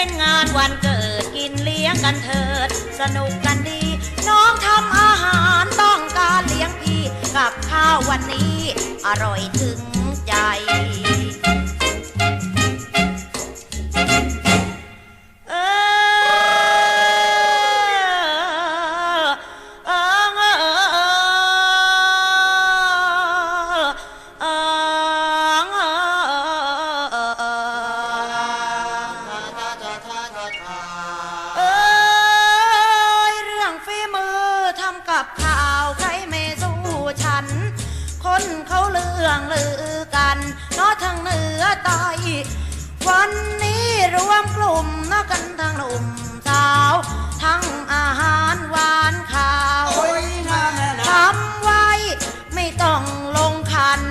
เป็นงานวันเกิดกินเลี้ยงกันเถิด สนุกกันดี น้องทำอาหารต้องการเลี้ยงพี่ กับข้าววันนี้ อร่อยถึงใจ องลือกันนอทั้งเหนือใต้วันนี้รวมกลุ่มนักกันทั้งหนุ่มสาว ทั้งอาหารหวานข้าวทำไว้ไม่ต้องลงขัน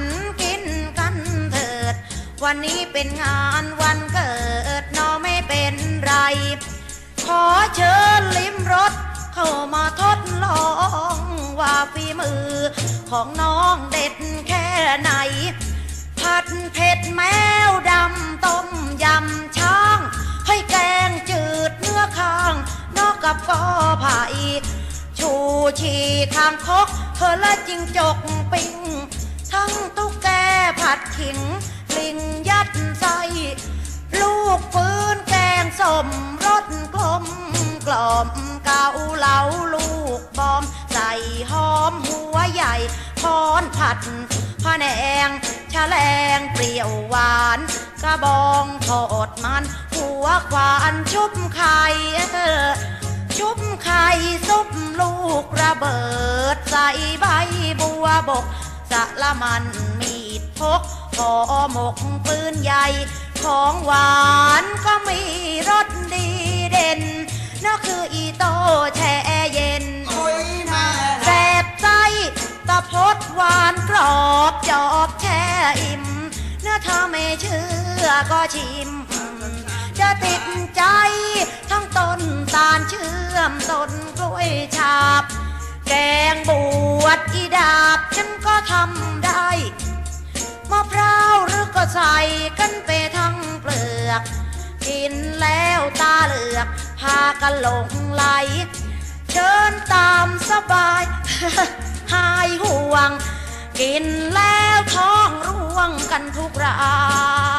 กินกันเถิด วันนี้เป็นงานวันเกิดนอไม่เป็นไร ขอเชิญลิ้มรสเข้ามาทดลองว่าฝีมือของน้องเด็ด เผ็ดแมวดำต้มยำช้าง ให้แกงจืดเนื้อข้าง นอกกับกอไผ่ชูชีคางคกเธอและจิงจกปิ้ง ทั้งตุ๊กแกผัดขิง ลิงยัดไส้ลูกปืนแกงส้มรสกลมกล่อมเกาเหลาลูกบอม ใส่หอมหัวใหญ่พรผัด ผะแนงชะแลงเปรี้ยวหวาน กระบองทอดมัน หัวควานชุบไข่เออชุบไข่ซุปลูกระเบิด ใส่ใบบัวบกสะละมันมีดพกพอหมกปืนใหญ่ ของหวานก็มีรสดีเด่นนั่นคืออีโตแช่ ถ้าไม่เชื่อก็ชิม จะติดใจทั้งต้นตาลเชื่อมต้นกล้วยฉาบ แกงบวชอีดาบฉันก็ทำได้มะพร้าวหรือก็ใส่กันไปทั้งเปลือก กินแล้วตาเหลือก พากันหลงไหล เชิญตามสบายหายห่วง กินแล้ว วงกันทุกราย